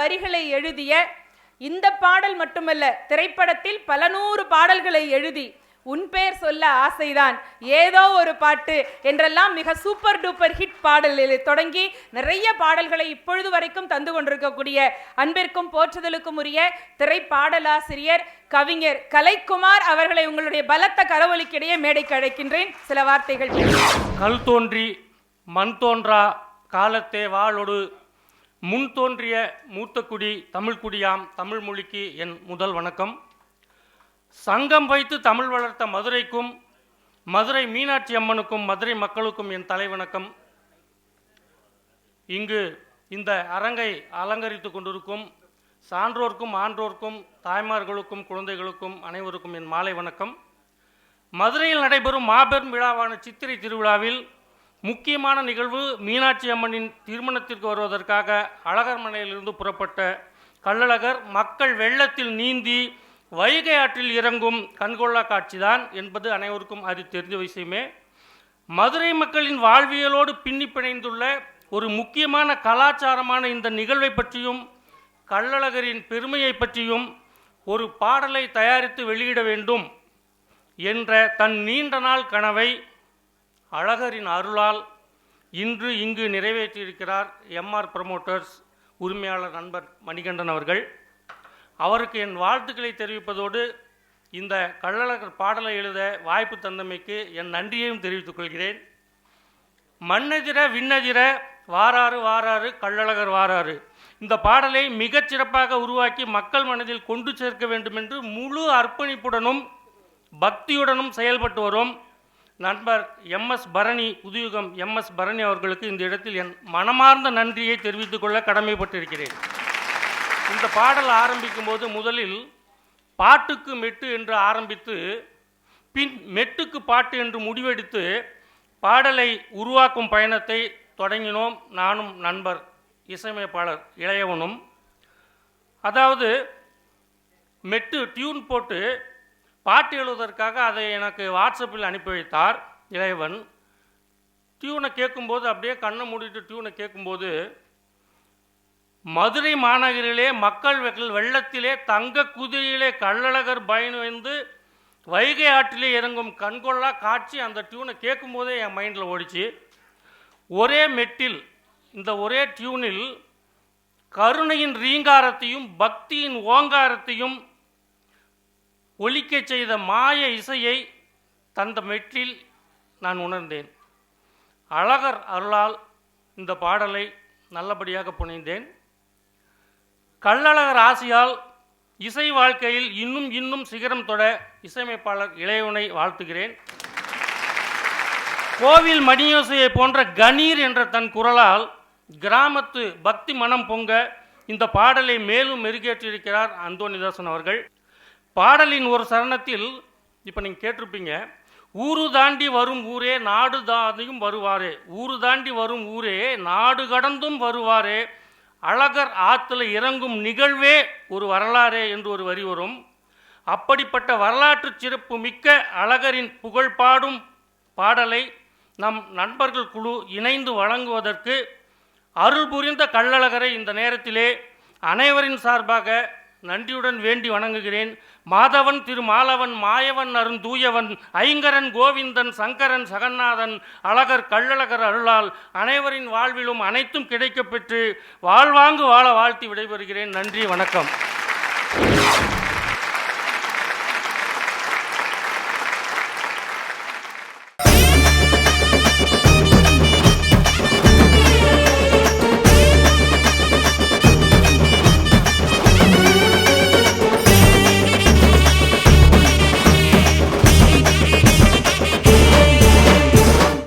வரிகளை எழுதிய இந்த பாடல் மட்டுமல்ல திரைப்படத்தில் பல நூறு பாடல்களை எழுதி உன் பெயர் சொல்ல ஆசைதான் ஏதோ ஒரு பாட்டு என்றெல்லாம் மிக சூப்பர் டூப்பர் ஹிட் பாடலில் தொடங்கி நிறைய பாடல்களை இப்பொழுது வரைக்கும் தந்து கொண்டிருக்கக்கூடிய அன்பிற்கும் போற்றுதலுக்கும் உரிய திரைப்பாடலாசிரியர் கவிஞர் கலைக்குமார் அவர்களை உங்களுடைய பலத்த கரவொலிக்கிடையே மேடைக்கு அழைக்கின்றேன். சில வார்த்தைகள் கல் தோன்றி மண் தோன்றா காலத்தே வாளொடு முன் தோன்றிய மூத்தக்குடி தமிழ்குடியாம் தமிழ் மொழிக்கு என் முதல் வணக்கம். சங்கம் வைத்து தமிழ் வளர்த்த மதுரைக்கும் மதுரை மீனாட்சி அம்மனுக்கும் மதுரை மக்களுக்கும் என் தலைவணக்கம் இங்கு இந்த அரங்கை அலங்கரித்து கொண்டிருக்கும் சான்றோர்க்கும் ஆன்றோர்க்கும் தாய்மார்களுக்கும் குழந்தைகளுக்கும் அனைவருக்கும் என் மாலை வணக்கம். மதுரையில் நடைபெறும் மாபெரும் விழாவான சித்திரை திருவிழாவில் முக்கியமான நிகழ்வு மீனாட்சி அம்மனின் திருமணத்திற்கு வருவதற்காக அழகர்மனையிலிருந்து புறப்பட்ட கள்ளழகர் மக்கள் வெள்ளத்தில் நீந்தி வைகை ஆற்றில் இறங்கும் கண்கொள்ளா காட்சிதான் என்பது அனைவருக்கும் அது தெரிந்த விஷயமே. மதுரை மக்களின் வாழ்வியலோடு பின்னி பிணைந்துள்ள ஒரு முக்கியமான கலாச்சாரமான இந்த நிகழ்வை பற்றியும் கள்ளழகரின் பெருமையை பற்றியும் ஒரு பாடலை தயாரித்து வெளியிட வேண்டும் என்ற தன் நீண்ட நாள் கனவை அழகரின் அருளால் இன்று இங்கு நிறைவேற்றியிருக்கிறார் எம்ஆர் ப்ரமோட்டர்ஸ் உரிமையாளர் நண்பர் மணிகண்டன் அவர்கள். அவருக்கு என் வாழ்த்துக்களை தெரிவிப்பதோடு இந்த கள்ளழகர் பாடலை எழுத வாய்ப்பு தந்தமைக்கு என் நன்றியையும் தெரிவித்துக் கொள்கிறேன். மண்ணெதிர விண்ணெதிர வாராறு வாராறு கள்ளழகர் வாராறு. இந்த பாடலை மிகச் சிறப்பாக உருவாக்கி மக்கள் மனதில் கொண்டு சேர்க்க வேண்டும் என்று முழு அர்ப்பணிப்புடனும் பக்தியுடனும் செயல்பட்டு வரும். நண்பர் எம்எஸ் பரணி புதுயுகம் எம்எஸ் பரணி அவர்களுக்கு இந்த இடத்தில் என் மனமார்ந்த நன்றியை தெரிவித்துக் கொள்ள கடமைப்பட்டிருக்கிறேன். இந்த பாடல் ஆரம்பிக்கும் போது முதலில் பாட்டுக்கு மெட்டு என்று ஆரம்பித்து பின் மெட்டுக்கு பாட்டு என்று முடிவெடுத்து பாடலை உருவாக்கும் பயணத்தை தொடங்கினோம் நானும் நண்பர் இசையமைப்பாளர் இளையவனும். அதாவது மெட்டு டியூன் போட்டு பாட்டு எழுதுவதற்காக அதை எனக்கு வாட்ஸ்அப்பில் அனுப்பி வைத்தார் இளையவன் டியூனை கேட்கும்போது அப்படியே கண்ணை மூடிட்டு டியூனை கேட்கும்போது மதுரை மாநகரிலே மக்கள் வெள்ளத்திலே தங்க குதிரையிலே கள்ளழகர் பயணிந்து வைகை ஆற்றிலே இறங்கும் கண்கொள்ளா காட்சி அந்த டியூனை கேட்கும்போதே என் மைண்டில் ஓடிச்சு. ஒரே மெட்டில் இந்த ஒரே டியூனில் கருணையின் ரீங்காரத்தையும் பக்தியின் ஓங்காரத்தையும் ஒலிக்கச் செய்த மாய இசையை தந்த மெட்டில் நான் உணர்ந்தேன். அழகர் அருளால் இந்த பாடலை நல்லபடியாக புனைந்தேன். கள்ளழகர் ஆசியால் இசை வாழ்க்கையில் இன்னும் இன்னும் சிகரம் தொட இசையமைப்பாளர் இளையவனை வாழ்த்துகிறேன். கோவில் மணியோசையை போன்ற கணீர் என்ற தன் குரலால் கிராமத்து பக்தி மனம் பொங்க இந்த பாடலை மேலும் மெருகேற்றிருக்கிறார் அந்தோனிதாசன் அவர்கள். பாடலின் ஒரு சரணத்தில் இப்போ நீங்கள் கேட்டிருப்பீங்க ஊரு தாண்டி வரும் ஊரே நாடு தாண்டியும் வருவாரே. ஊரு தாண்டி வரும் ஊரே நாடு கடந்தும் வருவாரே. அழகர் ஆற்றுல இறங்கும் நிகழ்வே ஒரு வரலாறே என்று ஒரு வரி வரும். அப்படிப்பட்ட வரலாற்று சிறப்பு மிக்க அழகரின் புகழ் பாடும் பாடலை நம் நண்பர்கள் குழு இணைந்து வழங்குவதற்கு அருள் புரிந்த கள்ளழகரை இந்த நேரத்திலே அனைவரின் சார்பாக நன்றியுடன் வேண்டி வணங்குகிறேன். மாதவன் திரு மாலவன் மாயவன் அருந்தூயவன் ஐங்கரன் கோவிந்தன் சங்கரன் சகநாதன் அழகர் கள்ளழகர் அருளால் அனைவரின் வாழ்விலும் அனைத்தும் கிடைக்கப்பெற்று வாழ்வாங்கு வாழ வாழ்த்தி விடைபெறுகிறேன். நன்றி வணக்கம்.